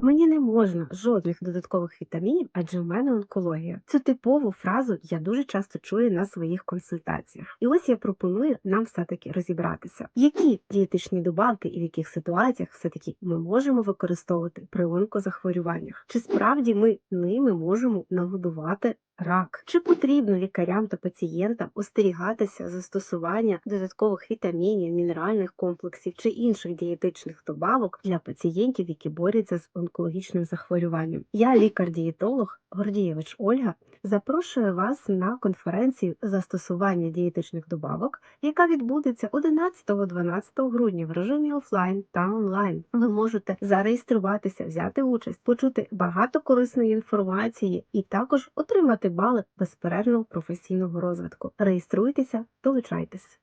Мені не можна жодних додаткових вітамінів, адже в мене онкологія. Цю типову фразу я дуже часто чую на своїх консультаціях. І ось я пропоную нам все-таки розібратися, які дієтичні добавки і в яких ситуаціях все-таки ми можемо використовувати при онкозахворюваннях. Чи справді ми ними можемо нагодувати рак? Чи потрібно лікарям та пацієнтам остерігатися застосування додаткових вітамінів, мінеральних комплексів чи інших дієтичних добавок для пацієнтів, які борються з онкологічним захворюванням? Я лікар-дієтолог Гордієвич Ольга. Запрошую вас на конференцію застосування дієтичних добавок, яка відбудеться 11-12 грудня в режимі офлайн та онлайн. Ви можете зареєструватися, взяти участь, почути багато корисної інформації і також отримати бали безперервного професійного розвитку. Реєструйтеся, долучайтесь.